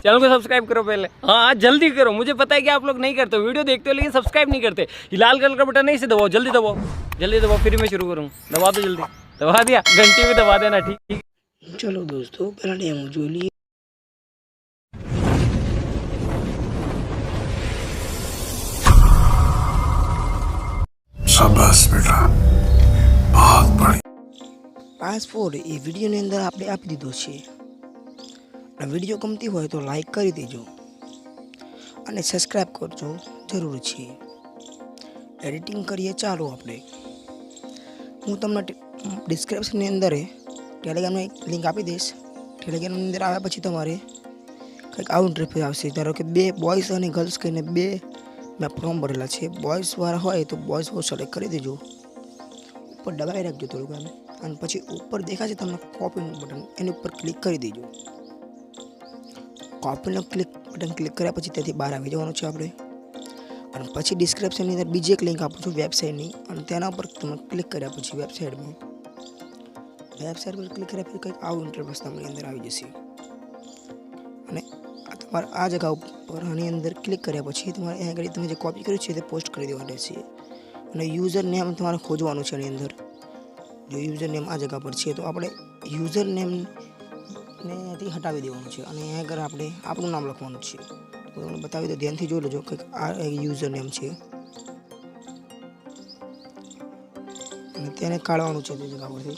Channel को subscribe करो पहले हाँ हाँ जल्दी करो मुझे पता है कि आप लोग नहीं करते हो वीडियो देखते हो लेकिन सब्सक्राइब नहीं करते ये लाल कलर का बटन नहीं से दबाओ जल्दी दबाओ जल्दी दबाओ फिर मैं शुरू करूँ दबा दो जल्दी दबा दिया घंटी भी दबा देना ठीक ठीक ચલો દોસ્તો પહેલાં ડેમો જોઈ લઈએ शाबाश बेटा बहुत बढ़िया પાસપોર્ટ એ વિડીયોની અંદર આપણે આપી દીધો છે અને વીડિયો ગમતી હોય તો લાઈક કરી દેજો અને સબસ્ક્રાઈબ કરજો જરૂર છે. એડિટિંગ કરીએ ચાલો આપણે. હું તમને ડિસ્ક્રિપ્શનની અંદર ટેલિગ્રામની એક લિંક આપી દઈશ. ટેલિગ્રામની અંદર આવ્યા પછી તમારે કંઈક આવું ઇન્ટરફેસ આવશે. ધારો કે બે બોયઝ અને ગર્લ્સ કહીને બે મેં ફોર્મ ભરેલા છે. બોયઝવાળા હોય તો બોયઝ હું સિલેક્ટ કરી દેજો. ઉપર દબાવી રાખજો થોડુંક અને પછી ઉપર દેખાશે તમને કોપીનું બટન એની ઉપર ક્લિક કરી દેજો. કોપીનું ક્લિક બટન ક્લિક કર્યા પછી ત્યાંથી બહાર આવી જવાનું છે આપણે. અને પછી ડિસ્ક્રિપ્શનની અંદર બીજી એક લિંક આપું છું વેબસાઇટની અને તેના ઉપર તમે ક્લિક કર્યા પછી વેબસાઇટમાં વેબસાઇટ પર ક્લિક કર્યા પછી કંઈક આવું ઇન્ટરફેસ તમારી અંદર આવી જશે. અને તમારે આ જગા ઉપર આની અંદર ક્લિક કર્યા પછી તમારે અહીં આગળ તમે જે કોપી કર્યું છે તે પોસ્ટ કરી દેવાનું રહેશે. અને યુઝર નેમ તમારે ખોજવાનું છે એની અંદર. જો યુઝર નેમ આ જગા પર છે તો આપણે યુઝર નેમને ત્યાંથી હટાવી દેવાનું છે. અને અહીંયા આગળ આપણે આપણું નામ લખવાનું છે. તો તમને બતાવી દો ધ્યાનથી જોઈ લેજો કે આ યુઝર નેમ છે. અને તેને કાઢવાનું છે તે જગા પરથી.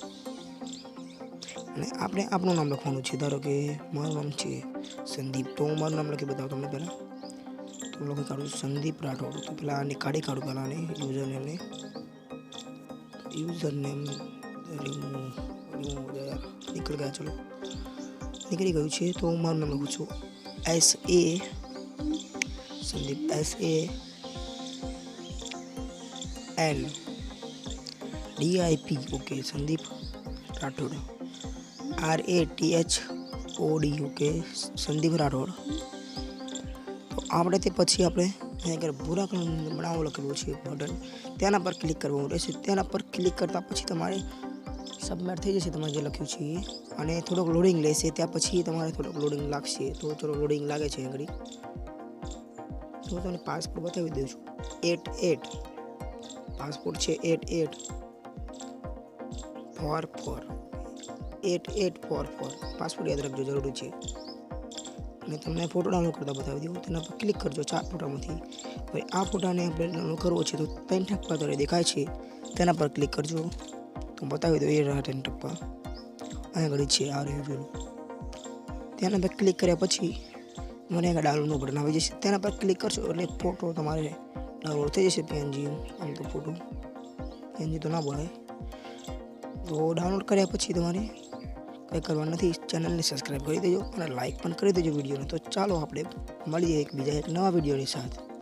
અને આપણે આપણું નામ લખવાનું છે. ધારો કે મારું નામ છે સંદીપ. તો હું મારું નામ લખી બતાવું તમને પહેલાં. તો હું લખી કાઢું સંદીપ રાઠોડ. તો પહેલાં આને કાઢી કાઢું પહેલાં આને યુઝર નેમને યુઝર નેમ નીકળી ગયા, ચલો. નીકળી ગયું છે, તો હું મારું નામ લખું છું. S A Sandeep S A N DIP okay Sandeep Rathod. R A T H O D okay Sandeep Rathod. તો આપણે તે પછી આપણે અહીંયા આગળ ભૂરા કલરનું બનાવો લખેલું છે, બટન. તેના પર ક્લિક કરવાનું રહેશે. તેના પર ક્લિક કરતાં પછી તમારે સબમિટ થઈ જશે તમારે જે લખ્યું છે અને થોડોક લોડિંગ લેશે, ત્યાં પછી તમારે થોડોક લોડિંગ લાગશે. તો ચલો લોડિંગ લાગે છે આગળ તો તમને પાસપોર્ટ બતાવી દઉં છું. એટ એટ પાસપોર્ટ છે eight eight four four eight eight four four passport યાદ રાખજો, જરૂરી છે. અને તમને ફોટો ડાઉનલોડ કરતા બતાવી દઉં. તેના પર ક્લિક કરજો ચાર ફોટામાંથી. હવે આ ફોટાને આપણે ડાઉનલોડ કરવો છે તો પેન્ટ ટપ્પા તમને દેખાય છે. તેના પર ક્લિક કરજો. તો બતાવી દઉં એ રહ્યા ત્રણ ટપ્પા અહીંયા આગળ છે આ રહ્યું પેલું તેના પર ક્લિક કર્યા પછી મને આગળ ડાઉનલોડનું બટન આવી જશે તેના પર ક્લિક કરશો એટલે ફોટો તમારે ડાઉનલોડ થઈ જશે પીએનજી આમ તો ફોટો પીએનજી તો ના બોલાય તો ડાઉનલોડ કર્યા પછી તમારે કંઈ કરવાનું નથી ચેનલને સબસ્ક્રાઈબ કરી દેજો અને લાઇક પણ કરી દેજો વિડીયોને તો ચાલો આપણે મળીએ એક બીજા એક નવા વિડીયોની સાથે